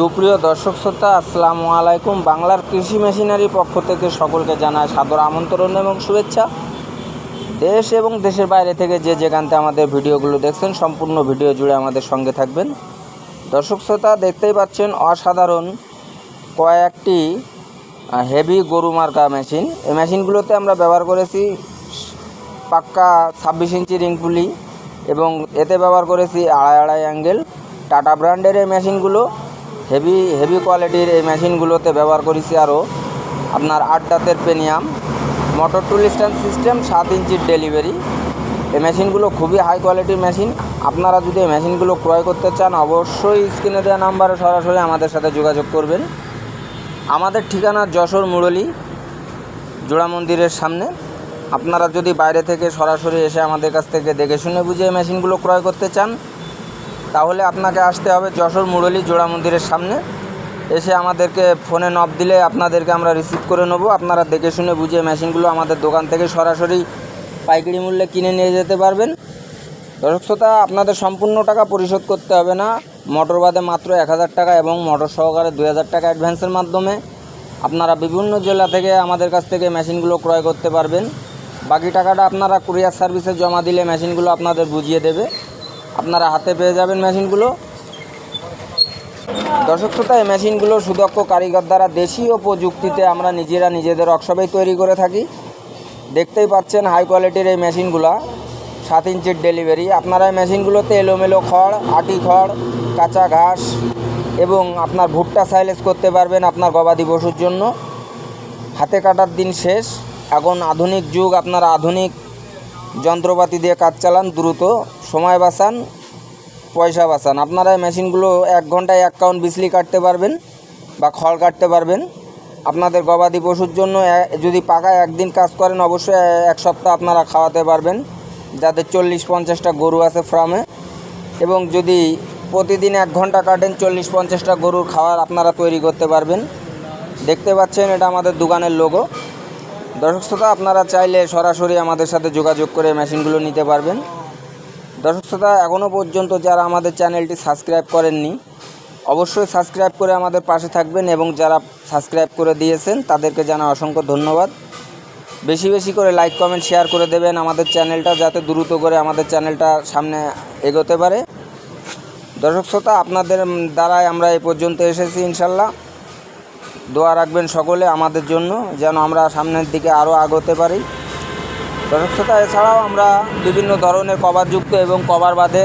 সুপ্রিয় দর্শক শ্রোতা, আসসালামু আলাইকুম। বাংলার কৃষি মেশিনারির পক্ষ থেকে সকলকে জানায় সাদর আমন্ত্রণ এবং শুভেচ্ছা। দেশ এবং দেশের বাইরে থেকে যে যেখানতে আমাদের ভিডিওগুলো দেখছেন, সম্পূর্ণ ভিডিও জুড়ে আমাদের সঙ্গে থাকবেন। দর্শক শ্রোতা, দেখতেই পাচ্ছেন অসাধারণ কয়েকটি হেভি গরু মার্কা মেশিন। এই মেশিনগুলোতে আমরা ব্যবহার করেছি পাক্কা ছাব্বিশ ইঞ্চি রিং পুলি এবং এতে ব্যবহার করেছি আড়াই আড়াই অ্যাঙ্গেল। টাটা ব্র্যান্ডের এই মেশিনগুলো হেভি হেভি কোয়ালিটির এই মেশিনগুলোতে ব্যবহার করেছি আরও আপনার আট দাঁতের pinion motor tool stand system সাত ইঞ্চির ডেলিভারি এই মেশিনগুলো খুবই হাই কোয়ালিটির মেশিন আপনারা যদি এই মেশিনগুলো ক্রয় করতে চান, অবশ্যই স্ক্রিনে দেওয়া নাম্বারে সরাসরি আমাদের সাথে যোগাযোগ করবেন। আমাদের ঠিকানা যশোর মুরলী, জোড়া মন্দিরের সামনে। আপনারা যদি বাইরে থেকে সরাসরি এসে আমাদের কাছ থেকে দেখে শুনে বুঝে এই মেশিনগুলো ক্রয় করতে চান তাহলে আপনাকে আসতে হবে যশোর মুরলী জোড়া মন্দিরের সামনে। এসে আমাদেরকে ফোনে নব দিলে আপনাদেরকে আমরা রিসিভ করে নেব। আপনারা দেখে শুনে বুঝে মেশিনগুলো আমাদের দোকান থেকে সরাসরি পাইকারি মূল্যে কিনে নিয়ে যেতে পারবেন। দর্শক শ্রোতা, আপনাদের সম্পূর্ণ টাকা পরিশোধ করতে হবে না। মোটর বাদে মাত্র এক হাজার টাকা এবং মোটর সহকারে দুই হাজার টাকা অ্যাডভান্সের মাধ্যমে আপনারা বিভিন্ন জেলা থেকে আমাদের কাছ থেকে মেশিনগুলো ক্রয় করতে পারবেন। বাকি টাকাটা আপনারা কুরিয়ার সার্ভিসে জমা দিলে মেশিনগুলো আপনাদের বুঝিয়ে দেবে। আপনারা হাতে পেয়ে যাবেন মেশিনগুলো। দর্শক শ্রোতা, এই মেশিনগুলো সুদক্ষ কারিগর দ্বারা দেশীয় প্রযুক্তিতে আমরা নিজেরা নিজেদের ওয়ার্কশপেই তৈরি করে থাকি। দেখতেই পাচ্ছেন হাই কোয়ালিটির এই মেশিনগুলো, সাত ইঞ্চির ডেলিভারি। আপনারা এই মেশিনগুলোতে এলোমেলো খড়, আটি খড়, কাঁচা ঘাস এবং আপনার ভুট্টা সাইলেজ করতে পারবেন আপনার গবাদি পশুর জন্য। হাতে কাটার দিন শেষ। এখন আধুনিক যুগ, আপনারা আধুনিক যন্ত্রপাতি দিয়ে কাজ চালান দ্রুত। সময় বাঁচান, পয়সা বাঁচান। আপনারা মেশিনগুলো এক ঘন্টায় এক কাউন্ট বিজলি কাটতে পারবেন বা খড় কাটতে পারবেন। আপনাদের গবাদি পশুর জন্য যদি পাকা একদিন কাজ করেন, অবশ্যই এক সপ্তাহ আপনারা খাওয়াতে পারবেন। যাদের চল্লিশ পঞ্চাশটা গরু আছে ফার্মে এবং যদি প্রতিদিন এক ঘণ্টা কাটেন, চল্লিশ পঞ্চাশটা গরুর খাবার আপনারা তৈরি করতে পারবেন। দেখতে পাচ্ছেন, এটা আমাদের দোকানের লোগো দর্শক শ্রোতা, আপনারা চাইলে সরাসরি আমাদের সাথে যোগাযোগ করে মেশিনগুলো নিতে পারবেন। দর্শক শ্রোতা এখনও পর্যন্ত যারা আমাদের চ্যানেলটি সাবস্ক্রাইব করেননি, অবশ্যই সাবস্ক্রাইব করে আমাদের পাশে থাকবেন এবং যারা সাবস্ক্রাইব করে দিয়েছেন, তাদেরকে জানা অসংখ্য ধন্যবাদ। বেশি বেশি করে লাইক, কমেন্ট, শেয়ার করে দেবেন আমাদের চ্যানেলটা, যাতে দ্রুত করে আমাদের চ্যানেলটা সামনে এগোতে পারে। দর্শক শ্রোতা, আপনাদের দ্বারাই আমরা এই পর্যন্ত এসেছি ইনশাল্লাহ দোয়া রাখবেন সকলে আমাদের জন্য, যেন আমরা সামনের দিকে আরও আগোতে পারি। দর্শক এছাড়াও আমরা বিভিন্ন ধরনের কভারযুক্ত এবং কভার বাদে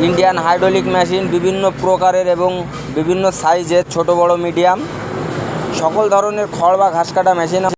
ইন্ডিয়ান হাইড্রোলিক মেশিন বিভিন্ন প্রকারের এবং বিভিন্ন সাইজের ছোট বড় মিডিয়াম সকল ধরনের খড় বা ঘাস কাটা মেশিন